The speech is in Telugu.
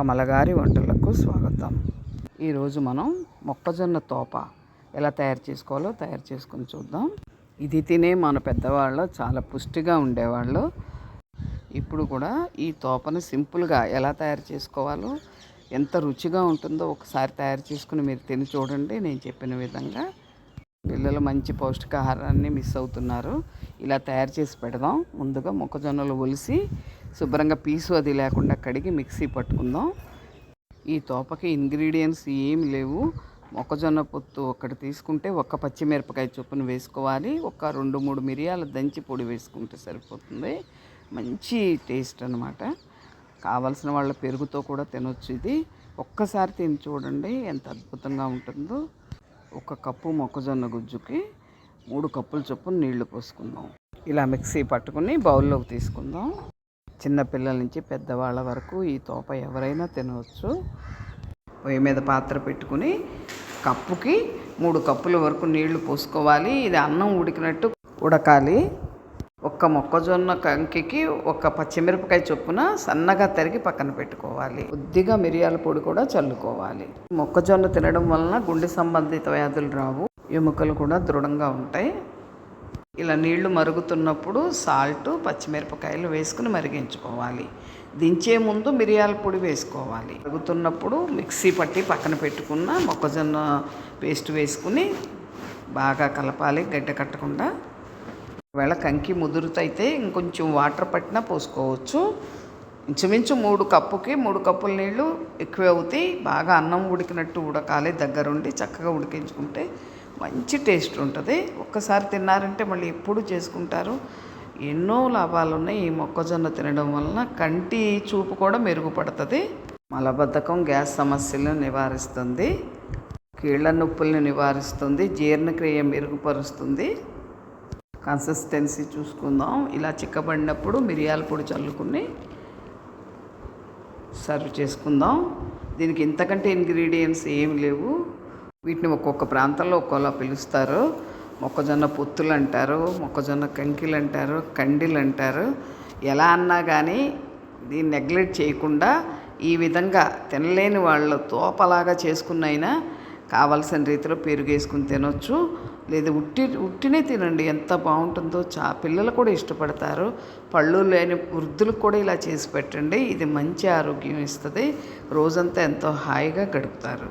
కమలగారి వంటలకు స్వాగతం. ఈరోజు మనం మొక్కజొన్న తోప ఎలా తయారు చేసుకోవాలో తయారు చేసుకుని చూద్దాం. ఇది తినే మన పెద్దవాళ్ళు చాలా పుష్టిగా ఉండేవాళ్ళు. ఇప్పుడు కూడా ఈ తోపను సింపుల్గా ఎలా తయారు చేసుకోవాలో ఎంత రుచిగా ఉంటుందో ఒకసారి తయారు చేసుకుని మీరు తిని చూడండి. నేను చెప్పిన విధంగా పిల్లలు మంచి పౌష్టికాహారాన్ని మిస్ అవుతున్నారు. ఇలా తయారు చేసి పెడదాం. ముందుగా మొక్కజొన్నలు ఒలిసి శుభ్రంగా పీసు అది లేకుండా కడిగి మిక్సీ పట్టుకుందాం. ఈ తోపకి ఇంగ్రీడియంట్స్ ఏమి లేవు. మొక్కజొన్న పొత్తు ఒకటి తీసుకుంటే ఒక పచ్చిమిరపకాయ చొప్పున వేసుకోవాలి. ఒక రెండు మూడు మిరియాల దంచి పొడి వేసుకుంటే సరిపోతుంది. మంచి టేస్ట్ అనమాట కావలసిన వాళ్ళ పెరుగుతో కూడా తినొచ్చు ఇది. ఒక్కసారి తిని చూడండి ఎంత అద్భుతంగా ఉంటుందో. ఒక కప్పు మొక్కజొన్న గుజ్జుకి మూడు కప్పుల చొప్పున నీళ్ళు పోసుకుందాం. ఇలా మిక్సీ పట్టుకుని బౌల్లోకి తీసుకుందాం. చిన్నపిల్లల నుంచి పెద్దవాళ్ళ వరకు ఈ తోప ఎవరైనా తినవచ్చు. పొయ్యి మీద పాత్ర పెట్టుకుని కప్పుకి మూడు కప్పుల వరకు నీళ్ళు పోసుకోవాలి. ఇది అన్నం ఉడికినట్టు ఉడకాలి. ఒక్క మొక్కజొన్న కంకికి ఒక పచ్చిమిరపకాయ చొప్పున సన్నగా తరిగి పక్కన పెట్టుకోవాలి. కొద్దిగా మిరియాల పొడి కూడా చల్లుకోవాలి. మొక్కజొన్న తినడం వలన గుండె సంబంధిత వ్యాధులు రావు. ఎముకలు కూడా దృఢంగా ఉంటాయి. ఇలా నీళ్ళు మరుగుతున్నప్పుడు సాల్ట్ పచ్చిమిరపకాయలు వేసుకుని మరిగించుకోవాలి. దించే ముందు మిరియాల పొడి వేసుకోవాలి. మరుగుతున్నప్పుడు మిక్సీ పట్టి పక్కన పెట్టుకున్న మొక్కజొన్న పేస్ట్ వేసుకుని బాగా కలపాలి గడ్డ కట్టకుండా. ఒకవేళ కంకి ముదురుతైతే ఇంకొంచెం వాటర్ పట్టినా పోసుకోవచ్చు. ఇంచుమించు మూడు కప్పుకి మూడు కప్పుల నీళ్ళు ఎక్కువ అవుతాయి బాగా అన్నం ఉడికినట్టు ఉడకాలి దగ్గరుండి చక్కగా ఉడికించుకుంటే మంచి టేస్ట్ ఉంటుంది. ఒక్కసారి తిన్నారంటే మళ్ళీ ఎప్పుడు చేసుకుంటారు? ఎన్నో లాభాలు ఉన్నాయి ఈ మొక్కజొన్న తినడం వలన. కంటి చూపు కూడా మెరుగుపడుతుంది. మలబద్ధకం గ్యాస్ సమస్యలను నివారిస్తుంది. కీళ్ళ నొప్పుల్ని నివారిస్తుంది. జీర్ణక్రియ మెరుగుపరుస్తుంది. కన్సిస్టెన్సీ చూసుకుందాం. ఇలా చిక్కబడినప్పుడు మిరియాల పొడి చల్లుకుని సర్వ్ చేసుకుందాం. దీనికి ఇంతకంటే ఇంగ్రీడియంట్స్ ఏమి లేవు. వీటిని ఒక్కొక్క ప్రాంతంలో ఒక్కోలా పిలుస్తారు. మొక్కజొన్న పొత్తులు అంటారు మొక్కజొన్న కంకిలు అంటారు కండిలు అంటారు ఎలా అన్నా కానీ దీన్ని నెగ్లెక్ట్ చేయకుండా ఈ విధంగా తినలేని వాళ్ళు తోపలాగా చేసుకున్నైనా కావలసిన రీతిలో పెరుగు వేసుకుని తినొచ్చు. లేదా ఉట్టి ఉట్టినే తినండి. ఎంత బాగుంటుందో చా పిల్లలు కూడా ఇష్టపడతారు. పళ్ళు లేని వృద్ధులకు కూడా ఇలా చేసి పెట్టండి. ఇది మంచి ఆరోగ్యం ఇస్తుంది. రోజంతా ఎంతో హాయిగా గడుపుతారు.